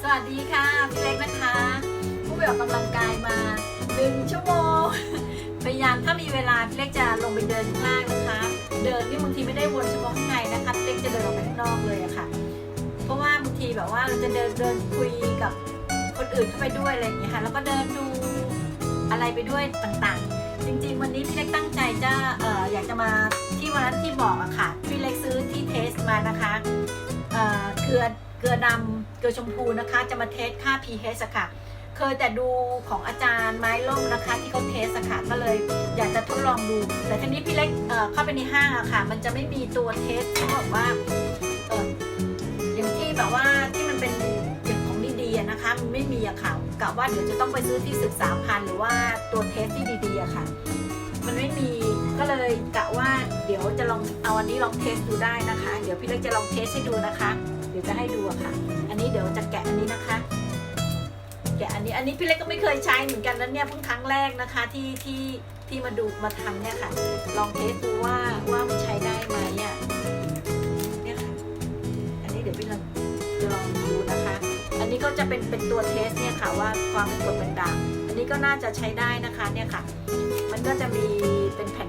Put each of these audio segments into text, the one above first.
สวัสดีค่ะ พี่เล็กนะคะ ผู้ไปออกกำลังกายมาหนึ่งชั่วโมง พยายามถ้ามีเวลาพี่เล็กจะลงไปเดินข้างล่างนะคะ เดินนี่บางทีไม่ได้วนเฉพาะข้างในนะคะพี่เล็กจะเดินออกไปข้างนอกเลยอะค่ะ เพราะว่าบางทีแบบว่าเราจะเดินเดินคุยกับคนอื่นเข้าไปด้วยอะไรอย่างเงี้ยค่ะ แล้วก็เดินดูอะไรไปด้วยต่างๆ จริงๆ วันนี้พี่เล็กตั้งใจจะเอ่ออยากจะมาที่วันที่บอกอะค่ะ พี่เล็กซื้อที่เทสมานะคะเอ่อเกลือ เกลือดำเกลือชมพูนะคะ จะมาเทสค่า pH อะค่ะ เคยแต่ดูของอาจารย์ไม้ล่มนะคะ ที่เขาเทสค่ะก็เลยอยากจะทดลองดู แต่ทีนี้พี่เล็กเเข้าไปในห้างอะค่ะ มันจะไม่มีตัวเทสที่บอกว่าเอออย่างที่แบบว่าที่มันเป็นอย่างของดีๆนะคะมันไม่มีอะค่ะกะว่าเดี๋ยวจะต้องไปซื้อที่ศึกษาพันหรือว่าตัวเทสที่ดีๆอะค่ะ มันไม่มีก็เลยกะว่าเดี๋ยวจะลองเอาอันนี้ลองเทสดูได้นะคะ เดี๋ยวพี่เล็กจะลองเทสให้ดูนะคะ เดี๋ยวจะให้ดูอะค่ะ อันนี้เดี๋ยวจะแกะอันนี้นะคะ แกะอันนี้ อันนี้พี่เล็กก็ไม่เคยใช้เหมือนกันนะเนี่ยเพิ่งครั้งแรกนะคะที่ที่ที่มาดูมาทำเนี่ยค่ะ ลองเทสดูว่าว่ามันใช้ได้ไหมอะเนี่ยค่ะ อันนี้เดี๋ยวพี่ลองจะลองดูนะคะ อันนี้ก็จะเป็นเป็นตัวเทสเนี่ยค่ะว่าความเป็นกรดเป็นด่างอันนี้ก็น่าจะใช้ได้นะคะเนี่ยค่ะ มันก็จะมีเป็นแผ่น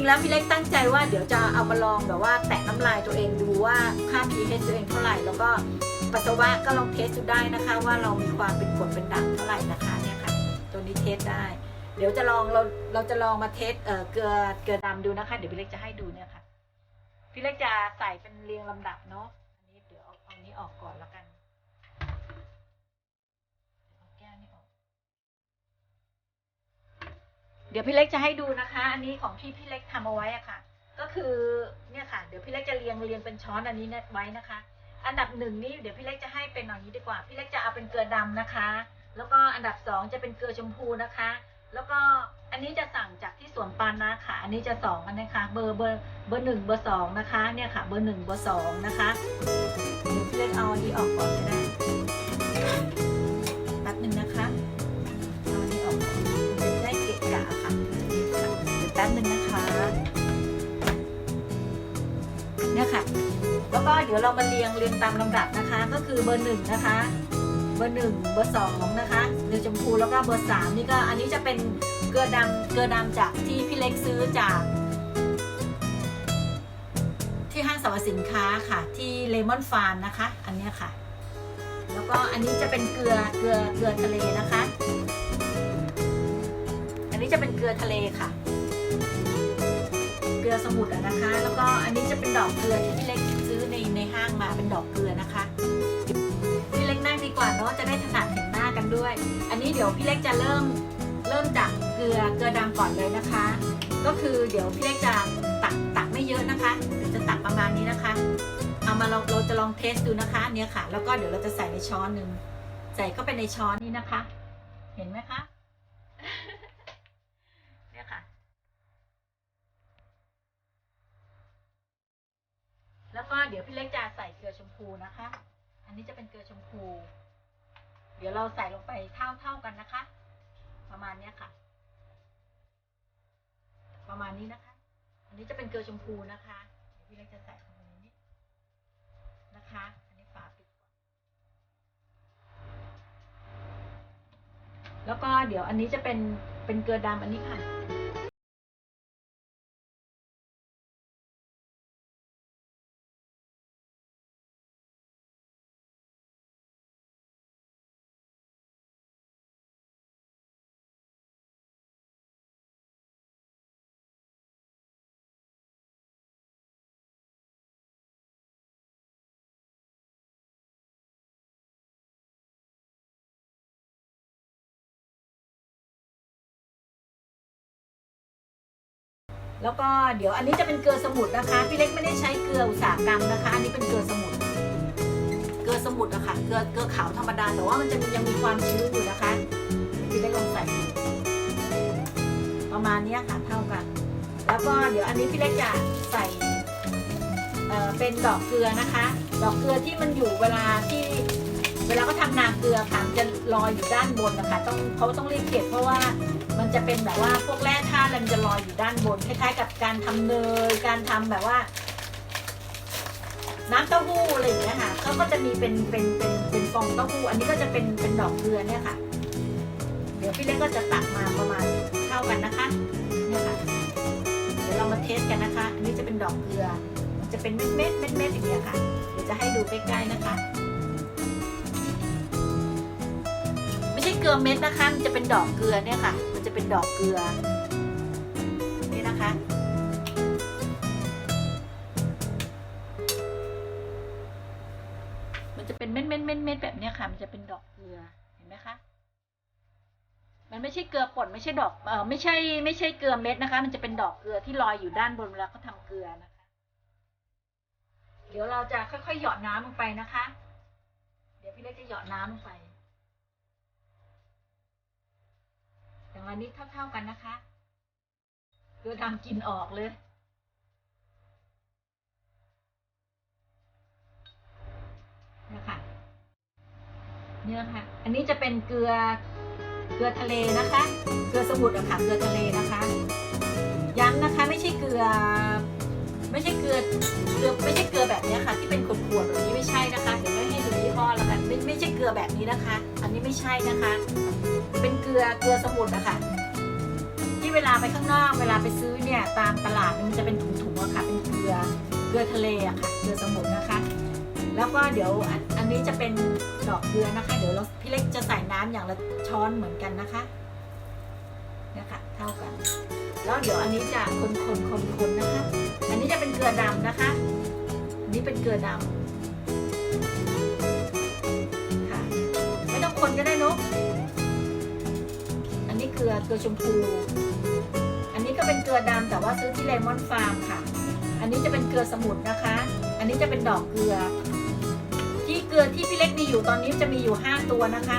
ริงๆ แล้วพี่เล็กตั้งใจว่าเดี๋ยวจะเอามาลองแบบว่าแตะน้ำลายตัวเองดูว่าค่า pH ตัวเองเท่าไหร่ แล้วก็ปัสสาวะก็ลองเทสดูได้นะคะ ว่าเรามีความเป็นกรดเป็นด่างเท่าไหร่นะคะเนี่ยค่ะตัวนี้เทสได้ เดี๋ยวจะลองเราเราจะลองมาเทสเอ่อเกลือเกลือดำดูนะคะ เดี๋ยวพี่เล็กจะให้ดูเนี่ยค่ะพี่เล็กจะใส่เป็นเรียงลำดับเนาะอันนี้เดี๋ยวเอาเอานี้ออกก่อนแล้วกันเอาแก้วนี้ออก เดี๋ยวพี่เล็กจะให้ดูนะคะ อันนี้ของที่พี่เล็กทำเอาไว้อะค่ะ ก็คือเนี่ยค่ะ เดี๋ยวพี่เล็กจะเรียงเรียงเป็นช้อนอันนี้ไว้นะคะ อันดับหนึ่งนี่เดี๋ยวพี่เล็กจะให้เป็นอย่างนี้ดีกว่า พี่เล็กจะเอาเป็นเกลือดำนะคะ แล้วก็อันดับสองจะเป็นเกลือชมพูนะคะ แล้วก็อันนี้จะสั่งจากที่สวนปานนาค่ะ อันนี้จะสองอันนะคะ เบอร์เบอร์เบอร์หนึ่งเบอร์สองนะคะ เนี่ยค่ะ เบอร์หนึ่งเบอร์สองนะคะเดี๋ยวพี่เล็กเอาอันนี้ออกก่อนก็ได้ ค่ะ แล้วก็เดี๋ยวเรามาเรียงเรียงตามลำดับนะคะ ก็คือเบอร์หนึ่งนะคะ เบอร์หนึ่งเบอร์สองนะคะเกลือชมพูแล้วก็เบอร์สามนี่ก็อันนี้จะเป็นเกลือดำเกลือดำจากที่พี่เล็กซื้อจาก ที่ห้างสรรพสินค้าค่ะ ที่เลมอนฟาร์มนะคะ อันนี้ค่ะ แล้วก็อันนี้จะเป็นเกลือเกลือเกลือทะเลนะคะ อันนี้จะเป็นเกลือทะเลค่ะ เกลือสมุทรอะนะคะ แล้วก็อันนี้จะเป็นดอกเกลือที่พี่เล็กซื้อในในห้างมาเป็นดอกเกลือนะคะพี่เล็กนั่งดีกว่าเนาะจะได้ถนัดเห็นหน้ากันด้วย อันนี้เดี๋ยวพี่เล็กจะเริ่มเริ่มจากเกลือเกลือดำก่อนเลยนะคะ ก็คือเดี๋ยวพี่เล็กจะตักตักไม่เยอะนะคะเดี๋ยวจะตักประมาณนี้นะคะเอามาเราเราจะลองเทสดูนะคะเนี่ยค่ะ แล้วก็เดี๋ยวเราจะใส่ในช้อนหนึ่งใส่เข้าไปในช้อนนี้นะคะ เห็นไหมคะ เนี่ยค่ะ แล้วก็เดี๋ยวพี่เล็กจะใส่เกลือชมพูนะคะ อันนี้จะเป็นเกลือชมพู เดี๋ยวเราใส่ลงไปเท่าเท่ากันนะคะ ประมาณเนี้ยค่ะ ประมาณนี้นะคะ อันนี้จะเป็นเกลือชมพูนะคะ เดี๋ยวพี่เล็กจะใส่ลงไปนนี้นะคะ อันนี้ฝาปิดก่อน แล้วก็เดี๋ยวอันนี้จะเป็นเป็นเกลือดำอันนี้ค่ะ แล้วก็เดี๋ยวอันนี้จะเป็นเกลือสมุนนะคะ พี่เล็กไม่ได้ใช้เกลืออุตสาหกรรมนะคะ อันนี้เป็นเกลือสมุนเกลือสมุนอะคะเกลือเกลือขาวธรรมดาแต่ว่ามันจะยังมีความชื้นอยู่นะคะพี่เล็กลองใส่ประมาณนี้ค่ะเท่ากัน แล้วก็เดี๋ยวอันนี้พี่เล็กจะใส่เเป็นดอกเกลือนะคะ ดอกเกลือที่มันอยู่เวลาที่เวลาเขาทำนา เกลือค่ะจะลอยอยู่ด้านบนนะคะต้องเขาต้องรีบเก็บเพราะว่ามันจะเป็นแบบว่าพวกแร่ธาตุอะไรมันจะลอยอยู่ด้านบนคล้ายๆ กับการทำเนยการทำแบบว่า น้ำเต้าหู้อะไรอย่างเงี้ยค่ะเขาก็จะมีเป็นเป็นเป็นเป็นฟองเต้าหู้อันนี้ก็จะเป็นเป็นดอกเกลือเนี่ยค่ะ เดี๋ยวพี่เล็กก็จะตักมาประมาณเท่ากันนะคะเนี่ยค่ะเดี๋ยวเรามาเทสกันนะคะ อันนี้จะเป็นดอกเกลือมันจะเป็นเม็ดเม็ดเม็ดเม็ดอย่างเงี้ยค่ะ เดี๋ยวจะให้ดูใกล้ๆนะคะ เกลือเม็ดนะคะ มันจะเป็นดอกเกลือเนี่ยค่ะ มันจะเป็นดอกเกลือ นี่นะคะ มันจะเป็นเม็ดเม็ดเม็ดเม็ดแบบเนี้ยค่ะ มันจะเป็นดอกเกลือ เห็นไหมคะ มันไม่ใช่เกลือป่นไม่ใช่ดอก เออไม่ใช่ ไม่ใช่เกลือเม็ดนะคะ มันจะเป็นดอกเกลือที่ลอยอยู่ด้านบนเวลาเขาทำเกลือนะคะ เดี๋ยวเราจะค่อยๆหยอดน้ำลงไปนะคะ เดี๋ยวพี่เล็กจะหยอดน้ำลงไป อย่างอันนี้เท่าๆกันนะคะเกลือดำกินออกเลย นะคะนี่นะคะ อันนี้จะเป็นเกลือ เกลือทะเลนะคะ เกลือสมุทรอะค่ะ เกลือทะเลนะคะ ย้ำนะคะ ไม่ใช่เกลือ ไม่ใช่เกลือ เกลือ ไม่ใช่เกลือแบบเนี้ยค่ะ ที่เป็นขวดๆแบบนี้ไม่ใช่นะคะ เดี๋ยวไม่ให้ดูยี่ห้อแล้วกัน ไม่ ไม่ใช่เกลือแบบนี้นะคะ นี้ไม่ใช่นะคะ เป็นเกลือเกลือสมุทรอะค่ะที่เวลาไปข้างนอกเวลาไปซื้อเนี่ยตามตลาดมันจะเป็นถุงๆอะค่ะ เป็นเกลือเกลือทะเลอะค่ะเกลือสมุทรนะคะ แล้วก็เดี๋ยวอันอันนี้จะเป็นดอกเกลือนะคะ เดี๋ยวเราพี่เล็กจะใส่น้ำอย่างละช้อนเหมือนกันนะคะเนี่ยค่ะเท่ากัน แล้วเดี๋ยวอันนี้จะคนคนคนคนนะคะ อันนี้จะเป็นเกลือดำนะคะ อันนี้เป็นเกลือดำ ก็ได้นอะอันนี้เกลือเกลือชมพู อันนี้ก็เป็นเกลือดำแต่ว่าซื้อที่เลมอนฟาร์มค่ะ อันนี้จะเป็นเกลือสมุนนะคะ อันนี้จะเป็นดอกเกลือ ที่เกลือที่พี่เล็กมีอยู่ตอนนี้จะมีอยู่ 5 ตัวนะคะ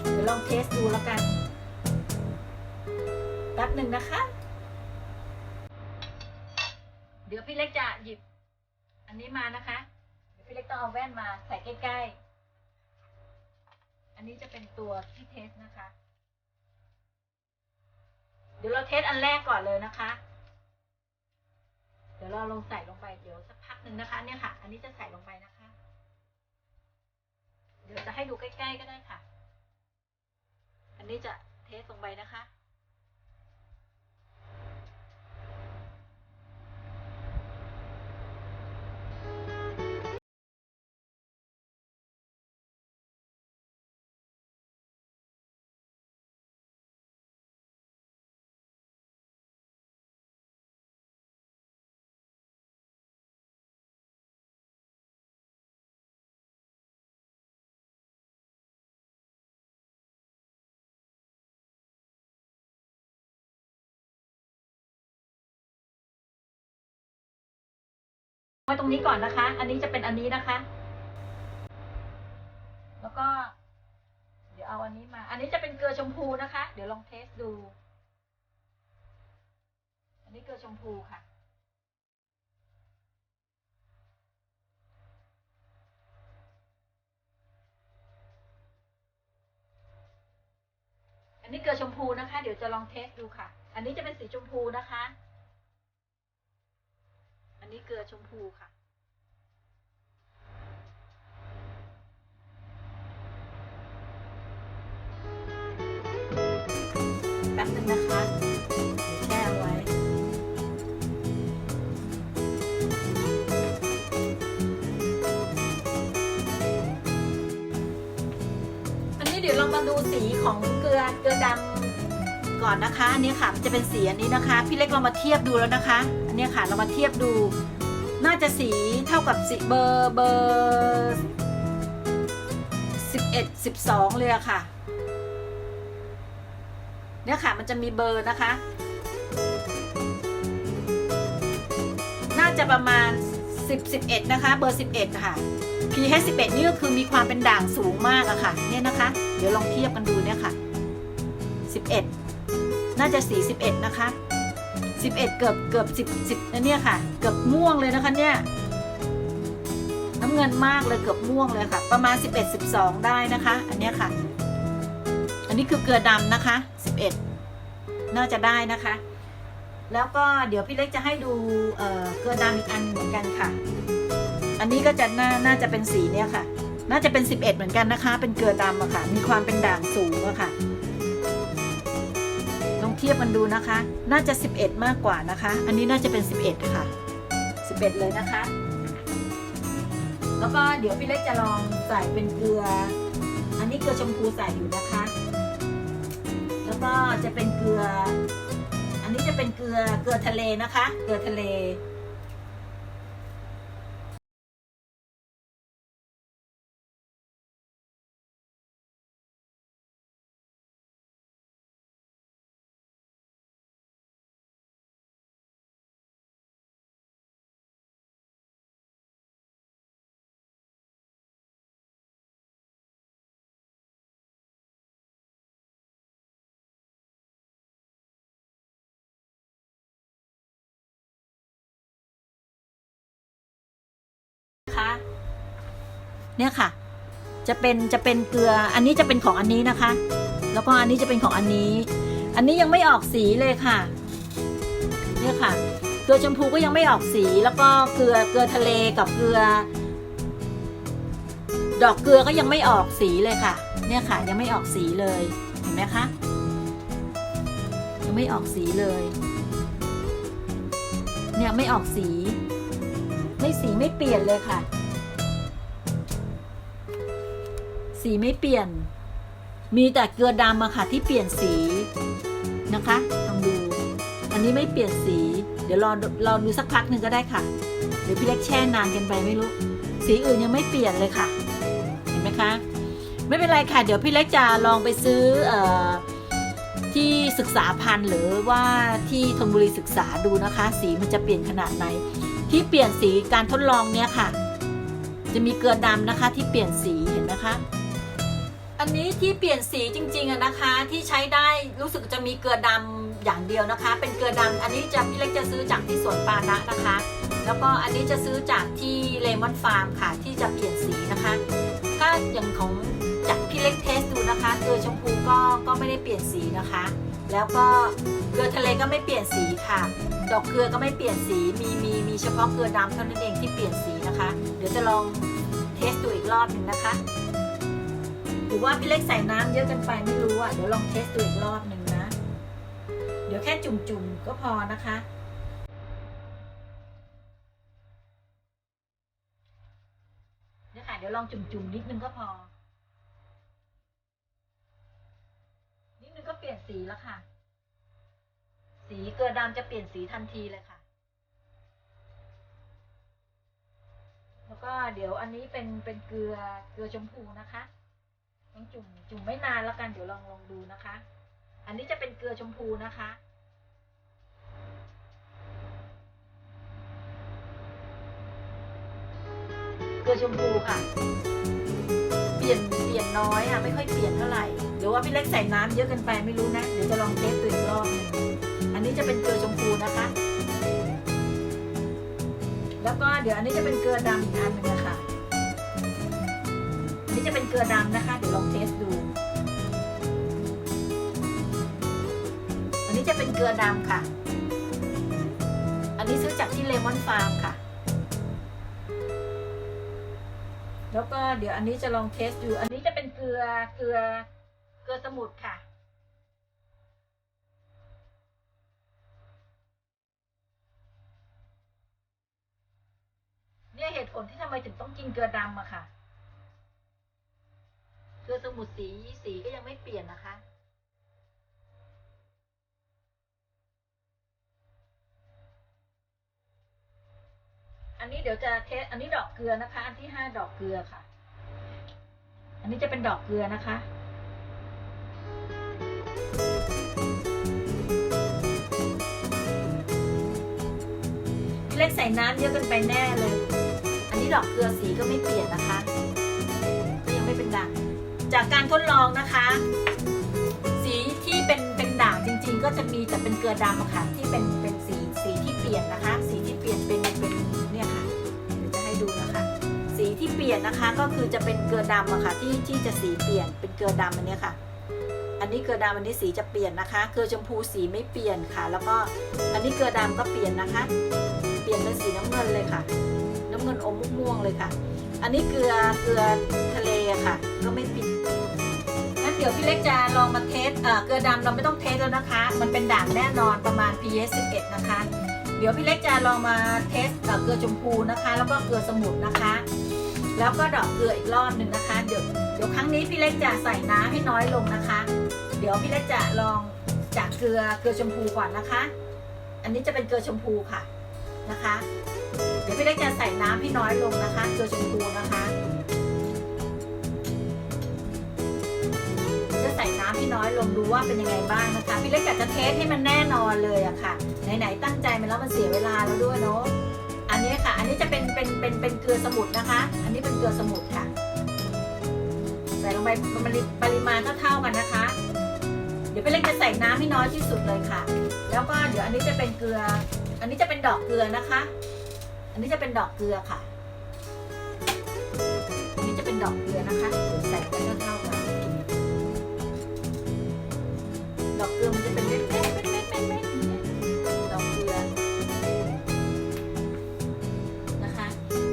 เดี๋ยวลองเทสดูแล้วกันแป๊บหนึ่งนะคะ เดี๋ยวพี่เล็กจะหยิบ อันนี้มานะคะ เดี๋ยวพี่เล็กต้องเอาแว่นมาใส่ใกล้ๆ อันนี้จะเป็นตัวที่เทสนะคะ เดี๋ยวเราเทสอันแรกก่อนเลยนะคะ เดี๋ยวเราลงใส่ลงไปเดี๋ยวสักพักหนึ่งนะคะ เนี่ยค่ะ อันนี้จะใส่ลงไปนะคะ เดี๋ยวจะให้ดูใกล้ๆก็ได้ค่ะ อันนี้จะเทสลงไปนะคะ ไว้ตรงนี้ก่อนนะคะ อันนี้จะเป็นอันนี้นะคะ แล้วก็ เดี๋ยวเอาอันนี้มา อันนี้จะเป็นเกลือชมพูนะคะ เดี๋ยวลองเทสดู อันนี้เกลือชมพูค่ะอันนี้เกลือชมพูนะคะ เดี๋ยวจะลองเทสดูค่ะ อันนี้จะเป็นสีชมพูนะคะ อันนี้เกลือชมพูค่ะ แป๊บนึงนะคะเดี๋ยวแช่ไว้ อันนี้เดี๋ยวเรามาดูสีของเกลือเกลือดำ ก่อนนะคะอันนี้ค่ะมันจะเป็นสีอันนี้นะคะ พี่เล็กเรามาเทียบดูแล้วนะคะ อันนี้ค่ะเรามาเทียบดู น่าจะสีเท่ากับสีเบอร์เบอร์สิบเอ็ดสิบสองเลยอะค่ะเนี่ยค่ะมันจะมีเบอร์นะคะ น่าจะประมาณ 10 11 นะคะ เบอร์ 11 ค่ะ pH 11 นี่ก็คือมีความเป็นด่างสูงมากอะค่ะ เนี่ยนะคะ เดี๋ยวลองเทียบกันดูเนี่ยค่ะ 11 น่าจะสี11นะคะ 11 เกือบเกือบ10 10นะเนี่ยค่ะ เกือบม่วงเลยนะคะเนี่ยน้ำเงินมากเลยเกือบม่วงเลยค่ะ ประมาณ 11 12 ได้นะคะ อันนี้ค่ะ อันนี้คือเกลือดำนะคะ 11 น่าจะได้นะคะ แล้วก็เดี๋ยวพี่เล็กจะให้ดูเเกลือดำอีกอันเหมือนกันค่ะ อันนี้ก็จะน่าน่าจะเป็นสีเนี้ยค่ะ น่าจะเป็น 11 เหมือนกันนะคะ เป็นเกลือดำอะค่ะ มีความเป็นด่างสูงอะค่ะ เทียบกันดูนะคะ น่าจะ 11 มากกว่านะคะ อันนี้น่าจะเป็น 11 ค่ะ 11 เลยนะคะ แล้วก็เดี๋ยวพี่เล็กจะลองใส่เป็นเกลือ อันนี้เกลือชมพูใส่อยู่นะคะ แล้วก็จะเป็นเกลือ อันนี้จะเป็นเกลือเกลือทะเลนะคะ เกลือทะเล เนี่ยค่ะ จะเป็นจะเป็นเกลือ อันนี้จะเป็นของอันนี้นะคะ แล้วก็อันนี้จะเป็นของอันนี้ อันนี้ยังไม่ออกสีเลยค่ะเนี่ยค่ะ เกลือชมพูก็ยังไม่ออกสี แล้วก็เกลือเกลือทะเลกับเกลือ ดอกเกลือก็ยังไม่ออกสีเลยค่ะ เนี่ยค่ะ ยังไม่ออกสีเลย เห็นไหมคะ ยังไม่ออกสีเลย เนี่ยไม่ออกสี ไม่สีไม่เปลี่ยนเลยค่ะ สีไม่เปลี่ยน มีแต่เกลือดำอะค่ะที่เปลี่ยนสีนะคะลองดู อันนี้ไม่เปลี่ยนสี เดี๋ยวรอรอดูสักพักหนึ่งก็ได้ค่ะเดี๋ยวพี่เล็กแช่นานกันไปไม่รู้ สีอื่นยังไม่เปลี่ยนเลยค่ะ เห็นไหมคะ ไม่เป็นไรค่ะ เดี๋ยวพี่เล็กจะลองไปซื้อออที่ศึกษาพันธุ์หรือว่าที่ธนบุรีศึกษาดูนะคะ สีมันจะเปลี่ยนขนาดไหน ที่เปลี่ยนสีการทดลองเนี้ยค่ะ จะมีเกลือดำนะคะที่เปลี่ยนสีเห็นไหมคะ อันนี้ที่เปลี่ยนสีจริงๆอะนะคะที่ใช้ได้รู้สึกจะมีเกลือดำอย่างเดียวนะคะ เป็นเกลือดำอันนี้จะพี่เล็กจะซื้อจากที่สวนปานะนะคะ แล้วก็อันนี้จะซื้อจากที่เลมอนฟาร์มค่ะที่จะเปลี่ยนสีนะคะ ถ้าอย่างของจากพี่เล็กเทสดูนะคะเกลือชมพูก็ก็ไม่ได้เปลี่ยนสีนะคะ แล้วก็เกลือทะเลก็ไม่เปลี่ยนสีค่ะ ดอกเกลือก็ไม่เปลี่ยนสีมีมีมีเฉพาะเกลือดำเท่านั้นเองที่เปลี่ยนสีนะคะ เดี๋ยวจะลองเทสดูอีกรอบหนึ่งนะคะ หรือว่าพี่เล็กใส่น้ำเยอะเกันไปไม่รู้อะเดี๋ยวลองเทสดูอีกรอบหนึ่งนะ เดี๋ยวแค่จุ่มๆก็พอนะคะเนี่ยค่ะเดี๋ยวลองจุ่มๆนิดนึงก็พอ นิดนึงก็เปลี่ยนสีแล้วค่ะ สีเกลือดำจะเปลี่ยนสีทันทีเลยค่ะแล้วก็เดี๋ยวอันนี้เป็นเป็นเกลือเกลือชมพูนะคะ้องจุ่มจุ่มไม่นานแล้วกันเดี๋ยวลองลองดูนะคะ อันนี้จะเป็นเกลือชมพูนะคะเกลือชมพูค่ะ เปลี่ยนเปลี่ยนน้อยอะไม่ค่อยเปลี่ยนเท่าไหร่หรือว่าพี่เล็กใส่น้ำเยอะเกินไปไม่รู้นะเดี๋ยวจะลองเทสดูอีกรอบหนึงอันนี้จะเป็นเกลือชมพูนะคะ แล้วก็เดี๋ยวอันนี้จะเป็นเกลือดำอีกอันหนึ่งนะคะ จะเป็นเกลือดำนะคะ เดี๋ยวลองเทสดู อันนี้จะเป็นเกลือดำค่ะ อันนี้ซื้อจากที่เลมอนฟาร์มค่ะ แล้วก็เดี๋ยวอันนี้จะลองเทสดู อันนี้จะเป็นเกลือเกลือเกลือสมุทรค่ะเนี่ยเหตุผลที่ทำไมถึงต้องกินเกลือดำอะค่ะ เกลือสมุทรสีสีก็ยังไม่เปลี่ยนนะคะ อันนี้เดี๋ยวจะเทสอันนี้ดอกเกลือนะคะ อันที่ห้าดอกเกลือค่ะ อันนี้จะเป็นดอกเกลือนะคะพี่เล็กใส่น้ำเยอะเกินไปแน่เลย อันนี้ดอกเกลือสีก็ไม่เปลี่ยนนะคะ ก็ยังไม่เป็นด่าง จากการทดลองนะคะ สีที่เป็นเป็นด่างจริง ๆ ก็จะมีแต่เป็นเกลือดำอะค่ะที่เป็นเป็นสีสีที่เปลี่ยนนะคะ สีที่เปลี่ยนเป็นเป็นเนี่ยค่ะเดี๋ยวจะให้ดูนะคะ สีที่เปลี่ยนนะคะก็คือจะเป็นเกลือดำอะค่ะที่ที่จะสีเปลี่ยนเป็นเกลือดำอันเนี้ยค่ะ อันนี้เกลือดำอันนี้สีจะเปลี่ยนนะคะ เกลือชมพูสีไม่เปลี่ยนค่ะ แล้วก็อันนี้เกลือดำก็เปลี่ยนนะคะ เปลี่ยนเป็นสีน้ำเงินเลยค่ะ น้ำเงินเงินอมม่วงเลยค่ะ อันนี้เกลือเกลือทะเลค่ะ ดี๋ยวพี่เล็กจะลองมาเทสเกลือดำเราไม่ต้องเทสแล้วนะคะ มันเป็นด่างแน่นอนประมาณ pH 11 นะคะ เดี๋ยวพี่เล็กจะลองมาเทสเอ่อเกลือชมพูนะคะ แล้วก็เกลือสมุนนะคะ แล้วก็ดอกเกลืออีกรอบหนึ่งนะคะ เดี๋ยวเดี๋ยวครั้งนี้พี่เล็กจะใส่น้ำให้น้อยลงนะคะ เดี๋ยวพี่เล็กจะลองจากเกลือเกลือชมพูก่อนนะคะ อันนี้จะเป็นเกลือชมพูค่ะนะคะ เดี๋ยวพี่เล็กจะใส่น้ำให้น้อยลงนะคะ เกลือชมพูนะคะ ใส่น้ำให้น้อยลงดูว่าเป็นยังไงบ้างนะคะ พี่เล็กอยากจะเทสให้มันแน่นอนเลยอะค่ะ ไหนๆตั้งใจมาแล้วมันเสียเวลาแล้วด้วยเนาะ อันนี้ค่ะ อันนี้จะเป็นเป็นเป็นเป็นเกลือสมุนนะคะ อันนี้เป็นเกลือสมุนค่ะ ใส่ลงไปมันปริมาณเท่าๆกันนะคะ เดี๋ยวพี่เล็กจะใส่น้ำให้น้อยที่สุดเลยค่ะ แล้วก็เดี๋ยวอันนี้จะเป็นเกลือ อันนี้จะเป็นดอกเกลือนะคะ อันนี้จะเป็นดอกเกลือค่ะ อันนี้จะเป็นดอกเกลือนะคะ ใส่ไปเท่า ดอกเกลือมันจะเป็นเม็ดเม็ดเม็ดเม็ดเม็ดเม็ดอย่างเงี้ยดอกเกลือนะคะ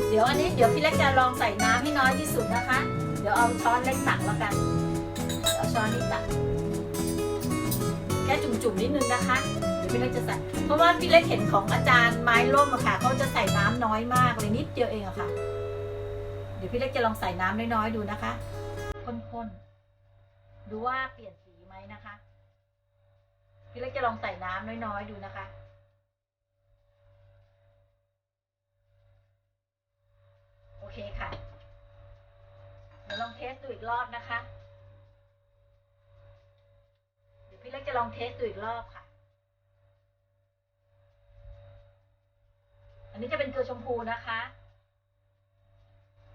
เดี๋ยวอันนี้เดี๋ยวพี่เล็กจะลองใส่น้ำให้น้อยที่สุดนะคะ เดี๋ยวเอาช้อนเล็กตักแล้วกันเอาช้อนนี้ตักแค่จุ่มๆนิดนึงนะคะเดี๋ยวพี่เล็กจะใส่เพราะว่าพี่เล็กเห็นของอาจารย์ไม้ร่มอะค่ะเขาจะใส่น้ำน้อยมากเลยนิดเดียวเองอะค่ะ เดี๋ยวพี่เล็กจะลองใส่น้ำน้อยๆดูนะคะข้นๆดูว่าเปลี่ยนสีไหมนะคะ พี่เล็กจะลองใส่น้ำน้อยๆดูนะคะ โอเคค่ะ เดี๋ยวลองเทสดูอีกรอบนะคะ เดี๋ยวพี่เล็กจะลองเทสดูอีกรอบค่ะ อันนี้จะเป็นเกลือชมพูนะคะ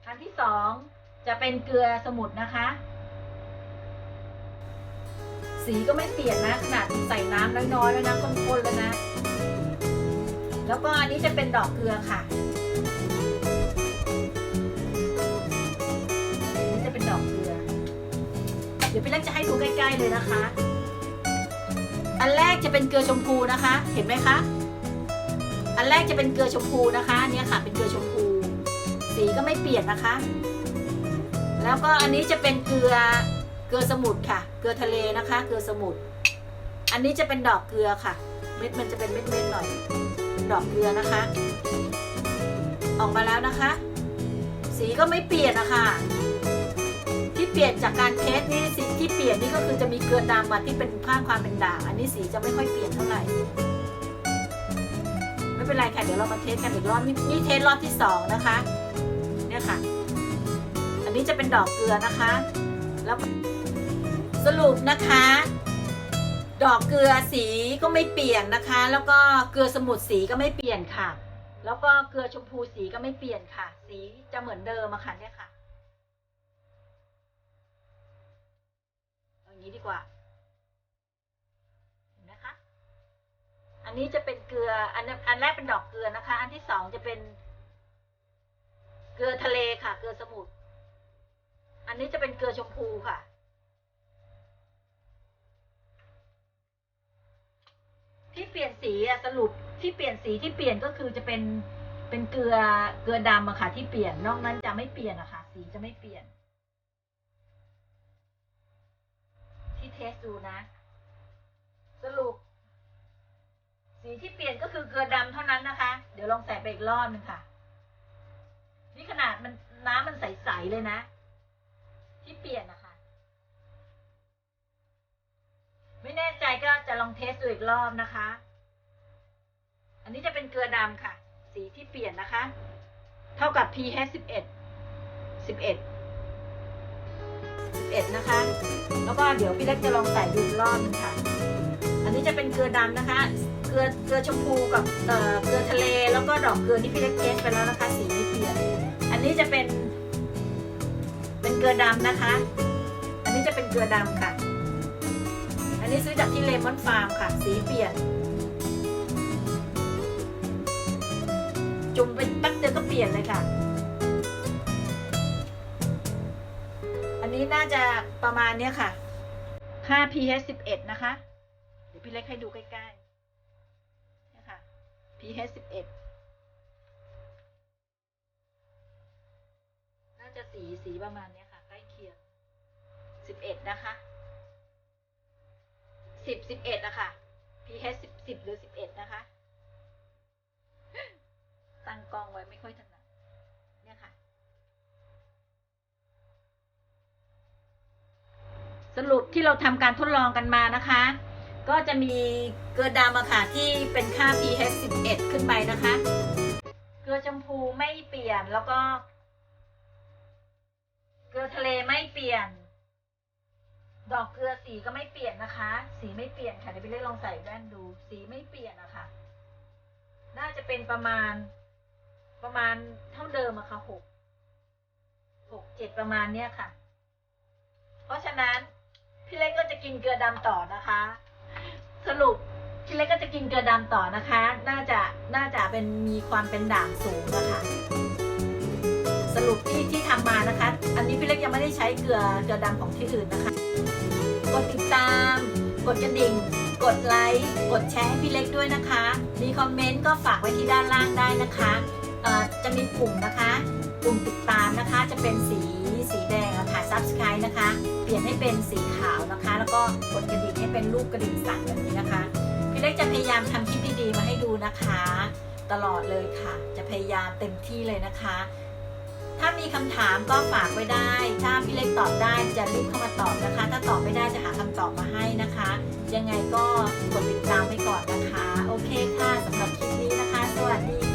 อันที่สองจะเป็นเกลือสมุนนะคะ สีก็ไม่เปลี่ยนนะขนาดใส่น้ำน้อยๆแล้วนะข้นๆแล้วนะ แล้วก็อันนี้จะเป็นดอกเกลือค่ะอันนี้จะเป็นดอกเกลือ เดี๋ยวพี่เล็กจะให้ดูใกล้ ๆเลยนะคะ อันแรกจะเป็นเกลือชมพูนะคะ เห็นไหมคะอันแรกจะเป็นเกลือชมพูนะคะเนี่ยค่ะ เป็นเกลือชมพู สีก็ไม่เปลี่ยนนะคะ แล้วก็อันนี้จะเป็นเกลือเกลือสมุทรค่ะ เกลือทะเลนะคะ เกลือสมุทรอันนี้จะเป็นดอกเกลือค่ะ เม็ดมันจะเป็นเม็ดๆหน่อย ดอกเกลือนะคะ ออกมาแล้วนะคะ สีก็ไม่เปลี่ยนนะคะที่เปลี่ยนจากการเทสนี่สีที่เปลี่ยนนี่ก็คือจะมีเกลือดำมาที่เป็นผ้าความเป็นด่าง อันนี้สีจะไม่ค่อยเปลี่ยนเท่าไหร่ไม่เป็นไรค่ะเดี๋ยวเรามาเทสกันอีกรอบนี่นี่เทสรอบที่สองนะคะเนี่ยค่ะ อันนี้จะเป็นดอกเกลือนะคะ แล้ว สรุปนะคะ ดอกเกลือสีก็ไม่เปลี่ยนนะคะ แล้วก็เกลือสมุทรสีก็ไม่เปลี่ยนค่ะ แล้วก็เกลือชมพูสีก็ไม่เปลี่ยนค่ะ สีจะเหมือนเดิมอะค่ะเนี่ยค่ะอย่างนี้ดีกว่าเห็นไหมคะอันนี้จะเป็นเกลืออันนั้นอันแรกเป็นดอกเกลือนะคะ อันที่สองจะเป็น เกลือทะเลค่ะ เกลือสมุทรอันนี้จะเป็นเกลือชมพูค่ะ ที่เปลี่ยนสีอะสรุปที่เปลี่ยนสีที่เปลี่ยนก็คือจะเป็นเป็นเกลือเกลือดำอะค่ะ ที่เปลี่ยนนอกนั้นจะไม่เปลี่ยนอะค่ะ สีจะไม่เปลี่ยน ที่เทสดูนะ สรุป สีที่เปลี่ยนก็คือเกลือดำเท่านั้นนะคะ เดี๋ยวลองใส่ไปอีกรอบหนึงค่ะ นี่ขนาดมันน้ำมันใสๆเลยนะ ที่เปลี่ยนนะคะ ไม่แน่ใจก็จะ ลองเทสดูอีกรอบนะคะ อันนี้จะเป็นเกลือดำค่ะ สีที่เปลี่ยนนะคะ เท่ากับ pH 11 11 11 นะคะ แล้วก็เดี๋ยวพี่เล็กจะลองใส่ดูอีกรอบนึงค่ะ อันนี้จะเป็นเกลือดำนะคะ เกลือเกลือชมพูกับเอ่อเกลือทะเล แล้วก็ดอกเกลือที่พี่เล็กเทสไปแล้วนะคะ สีไม่เปลี่ยน อันนี้จะเป็น เป็นเกลือดำนะคะ อันนี้จะเป็นเกลือดำค่ะ นี้ซื้อจากที่เลมอนฟาร์มค่ะ สีเปลี่ยน จุ่มไปแป๊บเดียวก็เปลี่ยนเลยค่ะ อันนี้น่าจะประมาณเนี้ยค่ะค่า pH 11 นะคะ เดี๋ยวพี่เล็กให้ดูใกล้ๆเนี่ยค่ะ pH 11จะสีสีประมาณเนี้ยค่ะ ใกล้เคียงสิบเอ็ดนะคะ สิบสิบเอ็ดอะค่ะ pH สิบสิบหรือสิบเอ็ดนะคะ ตั้งกล้องไว้ไม่ค่อยถนัดเนี่ยค่ะ สรุปที่เราทำการทดลองกันมานะคะ ก็จะมีเกลือดำอะค่ะที่เป็นค่า pH 11ขึ้นไปนะคะ เกลือชมพูไม่เปลี่ยนแล้วก็ เกลือทะเลไม่เปลี่ยน ดอกเกลือสีก็ไม่เปลี่ยนนะคะ สีไม่เปลี่ยนค่ะเดี๋ยวพี่เล็กลองใส่แว่นดู สีไม่เปลี่ยนอะค่ะ น่าจะเป็นประมาณประมาณเท่าเดิมอะค่ะหกหกเจ็ดประมาณเนี้ยค่ะ เพราะฉะนั้นพี่เล็กก็จะกินเกลือดำต่อนะคะ สรุปพี่เล็กก็จะกินเกลือดำต่อนะคะ น่าจะน่าจะเป็นมีความเป็นด่างสูงนะคะ สรุปที่ที่ทำมานะคะ อันนี้พี่เล็กยังไม่ได้ใช้เกลือเกลือดำของที่อื่นนะคะ กดติดตาม กดกระดิ่ง กดไลค์ กดแชร์ให้พี่เล็กด้วยนะคะ มีคอมเมนต์ก็ฝากไว้ที่ด้านล่างได้นะคะจะมีปุ่มนะคะปุ่มติดตามนะคะจะเป็นสีสีแดงค่ะ subscribe นะคะ เปลี่ยนให้เป็นสีขาวนะคะ แล้วก็กดกระดิ่งให้เป็นรูปกระดิ่งสั่งแบบนี้นะคะ พี่เล็กจะพยายามทำคลิปดีๆมาให้ดูนะคะ ตลอดเลยค่ะ จะพยายามเต็มที่เลยนะคะ ถ้ามีคำถามก็ฝากไว้ได้ ถ้าพี่เล็กตอบได้จะรีบเข้ามาตอบนะคะ ถ้าตอบไม่ได้จะหาคำตอบมาให้นะคะ ยังไงก็กดติดตามไปก่อนนะคะ โอเคค่ะสำหรับคลิปนี้นะคะ สวัสดี